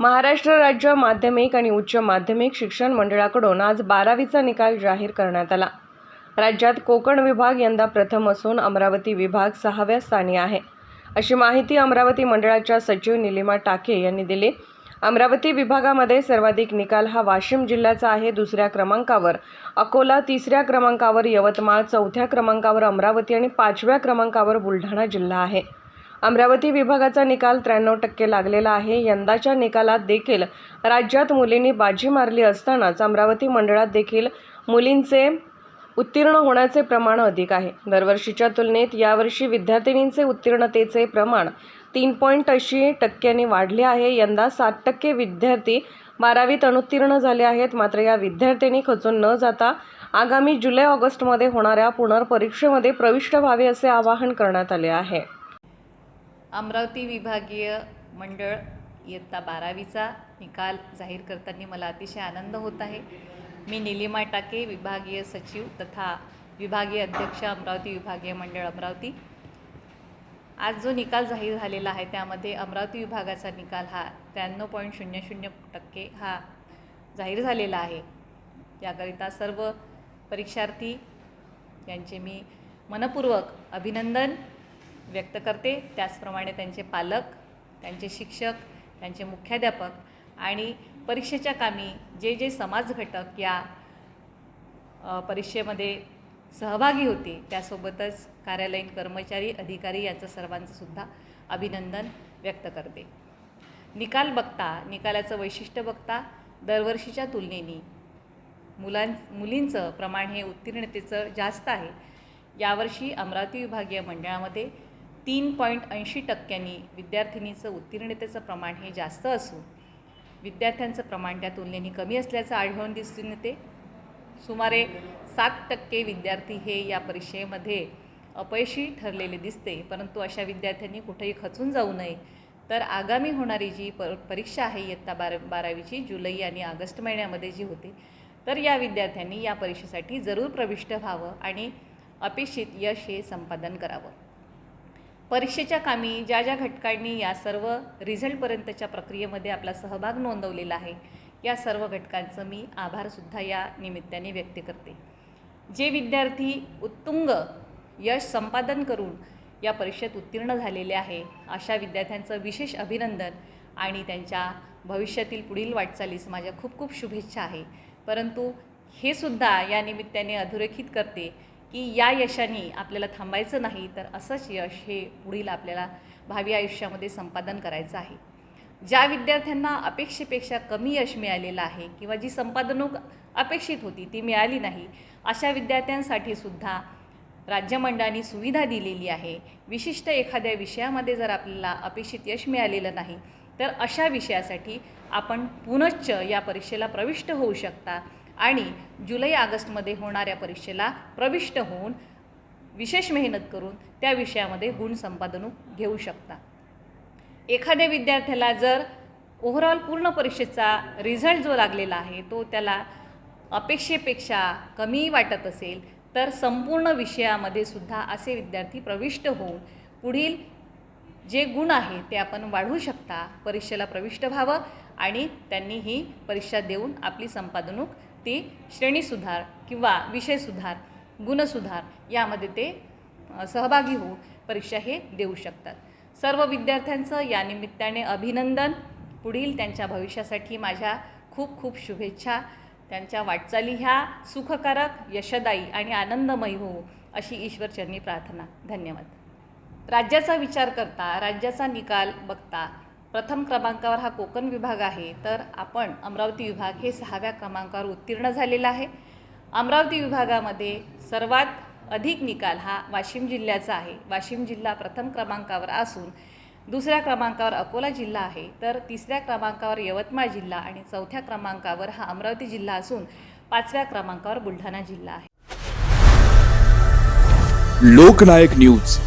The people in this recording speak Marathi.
महाराष्ट्र राज्य माध्यमिक आणि उच्च माध्यमिक शिक्षण मंडळाकडून आज बारावीचा निकाल जाहीर करण्यात आला. राज्यात कोकण विभाग यंदा प्रथम असून अमरावती विभाग सहाव्या स्थानी आहे. अशी माहिती अमरावती मंडळाच्या सचिव निलिमा टाके यांनी दिली. अमरावती विभागामध्ये सर्वाधिक निकाल हा वाशिम जिल्ह्याचा आहे. दुसऱ्या क्रमांकावर अकोला तिसऱ्या क्रमांकावर यवतमाळ चौथ्या क्रमांकावर अमरावती आणि पाचव्या क्रमांकावर बुलढाणा जिल्हा आहे. अमरावती विभागाचा निकाल त्र्याण्णव टक्के लागलेला आहे. यंदाच्या निकालात देखील राज्यात मुलींनी बाजी मारली असतानाच अमरावती मंडळात देखील मुलींचे उत्तीर्ण होण्याचे प्रमाण अधिक आहे. दरवर्षीच्या तुलनेत यावर्षी विद्यार्थिनींचे उत्तीर्णतेचे प्रमाण तीन पॉईंट ऐंशी टक्क्यांनी वाढले आहे. यंदा सात टक्के विद्यार्थी बारावीत अनुत्तीर्ण झाले आहेत. मात्र या विद्यार्थ्यांनी खचून न जाता आगामी जुलै ऑगस्टमध्ये होणाऱ्या पुनर्परीक्षेमध्ये प्रविष्ट व्हावे असे आवाहन करण्यात आले आहे. अमरावती विभागीय मंडळ इयत्ता बारावीचा निकाल जाहीर करताना मला अतिशय आनंद होत आहे. मी निलिमा टाके विभागीय सचिव तथा विभागीय अध्यक्ष अमरावती विभागीय मंडळ अमरावती. आज जो निकाल जाहीर झालेला आहे त्यामध्ये अमरावती विभागाचा निकाल हा त्र्याण्णव पॉईंट शून्य शून्य टक्के हा जाहीर झालेला आहे. याकरिता सर्व परीक्षार्थी यांचे मी मनपूर्वक अभिनंदन व्यक्त करते. त्याचप्रमाणे त्यांचे पालक त्यांचे शिक्षक त्यांचे मुख्याध्यापक आणि परीक्षेच्या कामी जे जे समाज घटक या परीक्षेमध्ये सहभागी होते त्यासोबतच कार्यालयीन कर्मचारी अधिकारी यांचं सर्वांचं सुद्धा अभिनंदन व्यक्त करते. निकाल बघता निकालाचं वैशिष्ट्य बघता दरवर्षीच्या तुलनेने मुलां मुलींचं प्रमाण हे उत्तीर्णतेचं जास्त आहे. यावर्षी अमरावती विभागीय मंडळामध्ये तीन पॉईंट ऐंशी टक्क्यांनी विद्यार्थिनीचं उत्तीर्णतेचं प्रमाण हे जास्त असून विद्यार्थ्यांचं प्रमाण त्या तुलनेने कमी असल्याचं आढळून दिसून येते. सुमारे सात टक्के विद्यार्थी हे या परीक्षेमध्ये अपयशी ठरलेले दिसते परंतु अशा विद्यार्थ्यांनी कुठेही खचून जाऊ नये. तर आगामी होणारी जी प परीक्षा आहे इयत्ता बारा बारावीची जुलै आणि ऑगस्ट महिन्यामध्ये जी होते तर या विद्यार्थ्यांनी या परीक्षेसाठी जरूर प्रविष्ट व्हावं आणि अपेक्षित यश हे संपादन करावं. परीक्षेच्या कामी ज्या ज्या घटकांनी या सर्व रिझल्टपर्यंतच्या प्रक्रियेमध्ये आपला सहभाग नोंदवलेला आहे या सर्व घटकांचं मी आभारसुद्धा या निमित्ताने व्यक्त करते. जे विद्यार्थी उत्तुंग यश संपादन करून या परीक्षेत उत्तीर्ण झालेले आहे अशा विद्यार्थ्यांचं विशेष अभिनंदन आणि त्यांच्या भविष्यातील पुढील वाटचालीस माझ्या खूप खूप शुभेच्छा आहे. परंतु हे सुद्धा या निमित्ताने अधोरेखित करते की या यशाने आपल्याला थांबायचं नाही तर असंच यश हे पुढील आपल्याला भावी आयुष्यामध्ये संपादन करायचं आहे. ज्या विद्यार्थ्यांना अपेक्षेपेक्षा कमी यश मिळालेलं आहे किंवा जी संपादनूक अपेक्षित होती ती मिळाली नाही अशा विद्यार्थ्यांसाठी सुद्धा राज्यमंडळाने सुविधा दिलेली आहे. विशिष्ट एखाद्या विषयामध्ये जर आपल्याला अपेक्षित यश मिळालेलं नाही तर अशा विषयासाठी आपण पुनश्च या परीक्षेला प्रविष्ट होऊ शकता. आणि जुलै ऑगस्टमध्ये होणाऱ्या परीक्षेला प्रविष्ट होऊन विशेष मेहनत करून त्या विषयामध्ये गुण संपादनूक घेऊ शकता. एखाद्या विद्यार्थ्याला जर ओव्हरऑल पूर्ण परीक्षेचा रिझल्ट जो लागलेला आहे तो त्याला अपेक्षेपेक्षा कमी वाटत असेल तर संपूर्ण विषयामध्ये सुद्धा असे विद्यार्थी प्रविष्ट होऊन पुढील जे गुण आहे ते आपण वाढवू शकता. परीक्षेला प्रविष्ट व्हावं आणि त्यांनी ही परीक्षा देऊन आपली संपादनूक ती श्रेणीसुधार किंवा विषयसुधार गुणसुधार यामध्ये ते सहभागी होऊन परीक्षा हे देऊ शकतात. सर्व विद्यार्थ्यांचं या निमित्ताने अभिनंदन. पुढील त्यांच्या भविष्यासाठी माझ्या खूप खूप शुभेच्छा. त्यांच्या वाटचाली ह्या सुखकारक यशदायी आणि आनंदमयी होऊ अशी ईश्वरचरणी प्रार्थना. धन्यवाद. राज्याचा विचार करता राज्याचा निकाल बघता प्रथम क्रमांकावर हा कोकण विभाग आहे तर आपण अमरावती विभाग हे सहाव्या क्रमांकावर उत्तीर्ण झालेला आहे. अमरावती विभागामध्ये सर्वात अधिक निकाल हा वाशिम जिल्ह्याचा आहे. वाशिम जिल्हा प्रथम क्रमांकावर असून दुसऱ्या क्रमांकावर अकोला जिल्हा आहे तर तिसऱ्या क्रमांकावर यवतमाळ जिल्हा आणि चौथ्या क्रमांकावर हा अमरावती जिल्हा असून पाचव्या क्रमांकावर बुलढाणा जिल्हा आहे. लोकनायक न्यूज.